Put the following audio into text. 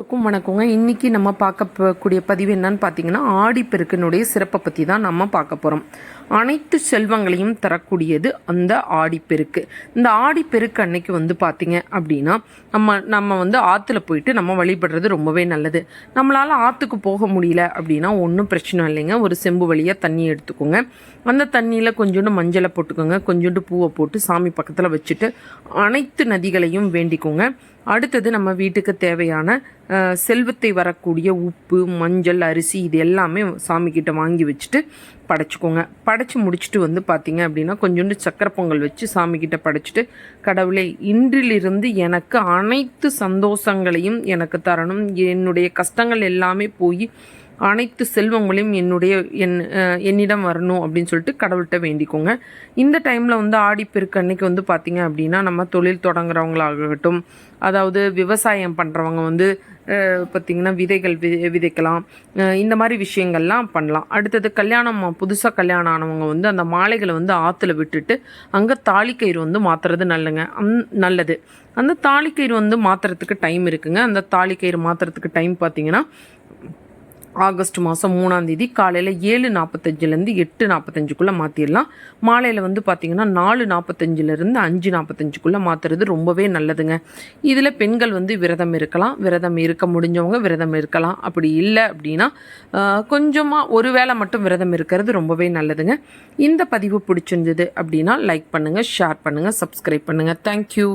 எல்லாருக்கும் வணக்கங்க. இன்னைக்கு நம்ம பார்க்க போகக்கூடிய பதிவு என்னன்னு பார்த்தீங்கன்னா ஆடிப்பெருக்கினுடைய சிறப்பை பற்றி தான் நம்ம பார்க்க போகிறோம் அனைத்து செல்வங்களையும் தரக்கூடியது அந்த ஆடிப்பெருக்கு. இந்த ஆடிப்பெருக்கு அன்னைக்கு வந்து பார்த்தீங்க அப்படின்னா நம்ம நம்ம வந்து ஆற்றுல போயிட்டு நம்ம வழிபடுறது ரொம்பவே நல்லது. நம்மளால் ஆற்றுக்கு போக முடியல அப்படின்னா ஒன்றும் பிரச்சனை இல்லைங்க. ஒரு செம்பு வழியாக தண்ணி எடுத்துக்கோங்க. அந்த தண்ணியில் கொஞ்சோண்டு மஞ்சளை போட்டுக்கோங்க. கொஞ்சோண்டு பூவை போட்டு சாமி பக்கத்தில் வச்சுட்டு அனைத்து நதிகளையும் வேண்டிக்கோங்க. அடுத்தது நம்ம வீட்டுக்கு தேவையான செல்வத்தை வரக்கூடிய உப்பு மஞ்சள் அரிசி இது எல்லாமே சாமிக்கிட்ட வாங்கி வச்சுட்டு படைச்சிக்கோங்க. படைச்சி முடிச்சுட்டு வந்து பார்த்தீங்க அப்படின்னா கொஞ்சோண்டு சக்கரை பொங்கல் வச்சு சாமிக்கிட்ட படைச்சிட்டு கடவுளே இன்றிலிருந்து எனக்கு அனைத்து சந்தோஷங்களையும் எனக்கு தரணும். என்னுடைய கஷ்டங்கள் எல்லாமே போய் அனைத்து செல்வங்களையும் என்னுடைய என் என்னிடம் வரணும் அப்படின்னு சொல்லிட்டு கடவுள்கிட்ட வேண்டிக்கோங்க. இந்த டைமில் வந்து ஆடிப்பெருக்கு அன்னைக்கு வந்து பார்த்தீங்க அப்படின்னா நம்ம தொழில் தொடங்குறவங்களாகட்டும் அதாவது விவசாயம் பண்ணுறவங்க வந்து பார்த்திங்கன்னா விதைகள் வி விதைக்கலாம் இந்த மாதிரி விஷயங்கள்லாம் பண்ணலாம். அடுத்தது கல்யாணம் புதுசாக கல்யாணம் ஆனவங்க வந்து அந்த மாலைகளை வந்து ஆற்றுல விட்டுட்டு அங்கே தாலிக்கயிறு வந்து மாற்றுறது நல்லுங்க. அந் நல்லது. அந்த தாலிக்கயிறு வந்து மாற்றுறதுக்கு டைம் இருக்குங்க. அந்த தாலிக்கயிறு மாற்றுறதுக்கு டைம் பார்த்திங்கன்னா ஆகஸ்ட் மாதம் மூணாந்தேதி காலையில் ஏழு நாற்பத்தஞ்சிலேருந்து எட்டு நாற்பத்தஞ்சுக்குள்ளே மாற்றிடலாம் மாலையில் வந்து பார்த்திங்கன்னா நாலு நாற்பத்தஞ்சிலேருந்து அஞ்சு நாற்பத்தஞ்சுக்குள்ளே மாற்றுறது ரொம்பவே நல்லதுங்க. இதில் பெண்கள் வந்து விரதம் இருக்கலாம். விரதம் இருக்க முடிஞ்சவங்க விரதம் இருக்கலாம். அப்படி இல்லை அப்படின்னா கொஞ்சமாக ஒரு வேளை மட்டும் விரதம் இருக்கிறது ரொம்பவே நல்லதுங்க. இந்த பதிவு பிடிச்சிருந்தது அப்படின்னா லைக் பண்ணுங்கள் ஷேர் பண்ணுங்கள் சப்ஸ்கிரைப் பண்ணுங்கள் தேங்க்யூ